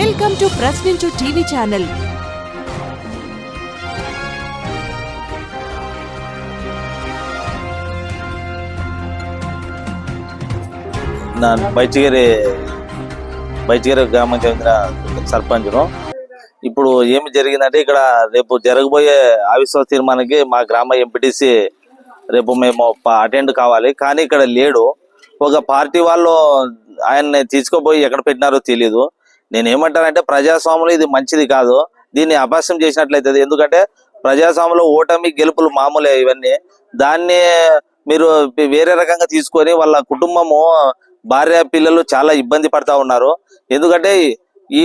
Welcome to Prashninchu TV channel నా బైచిగిరి బైచిగిరి గ్రామం చెందిన సర్పంచ్ను ఇప్పుడు ఏమి జరిగిందంటే ఇక్కడ రేపు జరగబోయే అవిశ్వాస తీర్మానానికి మా గ్రామ ఎంపీటీసీ రేపు మేము అటెండ్ కావాలి కానీ ఇక్కడ లేడు ఒక పార్టీ వాళ్ళు ఆయన్ని తీసుకోబోయి ఎక్కడ పెట్టినారో తెలియదు నేను ఏమంటానంటే ప్రజాస్వామ్యంలో ఇది మంచిది కాదు. దీన్ని అభ్యాసం చేసినట్లయితే ఎందుకంటే ప్రజాస్వామ్యంలో ఓటమి గెలుపులు మామూలే ఇవన్నీ. దాన్ని మీరు వేరే రకంగా తీసుకొని వాళ్ళ కుటుంబము భార్య పిల్లలు చాలా ఇబ్బంది పడతా ఉన్నారు. ఎందుకంటే ఈ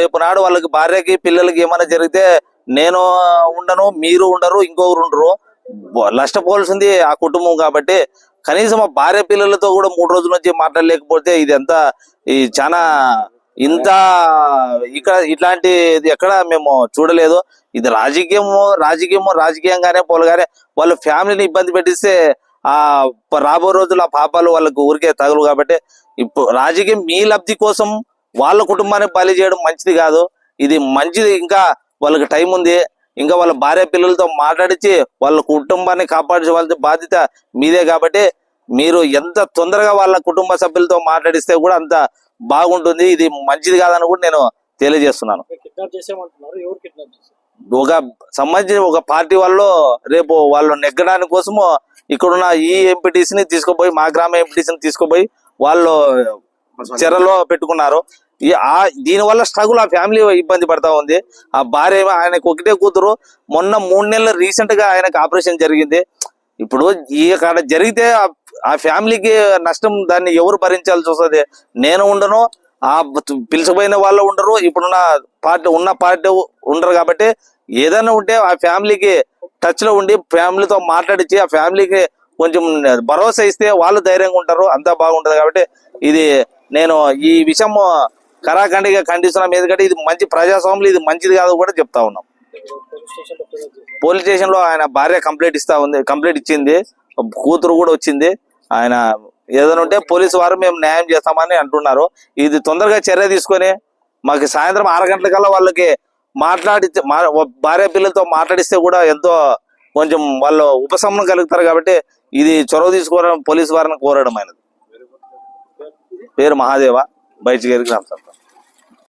రేపు నాడు వాళ్ళకి భార్యకి పిల్లలకి ఏమైనా జరిగితే నేను ఉండను మీరు ఉండరు ఇంకొకరు ఉండరు. నష్టపోవాల్సింది ఆ కుటుంబం కాబట్టి కనీసం ఆ భార్య పిల్లలతో కూడా మూడు రోజుల నుంచి మాట్లాడలేకపోతే ఇది ఈ చాలా ఇంత ఇక్కడ ఇట్లాంటి ఇది ఎక్కడ మేము చూడలేదు. ఇది రాజకీయము రాజకీయము రాజకీయంగానే పోలగానే వాళ్ళ ఫ్యామిలీని ఇబ్బంది పెట్టిస్తే ఆ రాబో రోజులు ఆ పాపాలు వాళ్ళకు ఊరికే తగలు కాబట్టి ఇప్పుడు రాజకీయం మీ లబ్ధి కోసం వాళ్ళ కుటుంబాన్ని బలి చేయడం మంచిది కాదు. ఇది మంచిది ఇంకా వాళ్ళకి టైం ఉంది. ఇంకా వాళ్ళ భార్య పిల్లలతో మాట్లాడించి వాళ్ళ కుటుంబాన్ని కాపాడించవలసిన బాధ్యత మీదే కాబట్టి మీరు ఎంత తొందరగా వాళ్ళ కుటుంబ సభ్యులతో మాట్లాడిస్తే కూడా అంత బాగుంటుంది ఇది మంచిది కాదని కూడా నేను తెలియజేస్తున్నాను. ఒక సంబంధించిన ఒక పార్టీ వాళ్ళు రేపు వాళ్ళు నెగ్గడానికి కోసము ఇక్కడున్న ఈ ఎంపీటీసీని తీసుకుపోయి మా గ్రామ ఎంపీటీసీని తీసుకుపోయి వాళ్ళు చెరలో పెట్టుకున్నారు. ఈ ఆ దీని వల్ల స్ట్రగుల్ ఆ ఫ్యామిలీ ఇబ్బంది పడతా ఉంది. ఆ భార్య ఆయనకు ఒకటే కూతురు. మొన్న మూడు నెలలు రీసెంట్గా ఆయనకు ఆపరేషన్ జరిగింది. ఇప్పుడు ఈ కాడ జరిగితే ఆ- ఆ ఫ్యామిలీకి నష్టం దాన్ని ఎవరు భరించాల్సి వస్తుంది నేను ఉండను ఆ పిలిచిపోయిన వాళ్ళు ఉండరు ఇప్పుడున్న పార్టీ ఉన్న పార్టీ ఉండరు కాబట్టి ఏదైనా ఉంటే ఆ ఫ్యామిలీకి టచ్లో ఉండి ఫ్యామిలీతో మాట్లాడించి ఆ ఫ్యామిలీకి కొంచెం భరోసా ఇస్తే వాళ్ళు ధైర్యంగా ఉంటారు అంతా బాగుంటది కాబట్టి ఇది నేను ఈ విషయం కరాఖండిగా ఖండిస్తున్నాం. ఎందుకంటే ఇది మంచి ప్రజాస్వామ్యం ఇది మంచిది కాదు కూడా చెప్తా ఉన్నాం. పోలీస్ స్టేషన్లో ఫిర్యాదు చేశారు పోలీస్ స్టేషన్లో ఆయన భార్య కంప్లైంట్ ఇస్తా ఉంది కంప్లైంట్ ఇచ్చింది కూతురు కూడా వచ్చింది. ఆయన ఏదైనా ఉంటే పోలీసు వారు మేము న్యాయం చేస్తామని అంటున్నారు. ఇది తొందరగా చర్య తీసుకొని మాకు సాయంత్రం ఆరు గంటలకల్లా వాళ్ళకి మాట్లాడి మా- భార్య పిల్లలతో మాట్లాడిస్తే కూడా ఎంతో కొంచెం వాళ్ళు ఉపశమనం కలుగుతారు కాబట్టి ఇది చొరవ తీసుకోవడం పోలీసు వారిని కోరడం అయినది. పేరు మహాదేవ బయటికి గ్రామ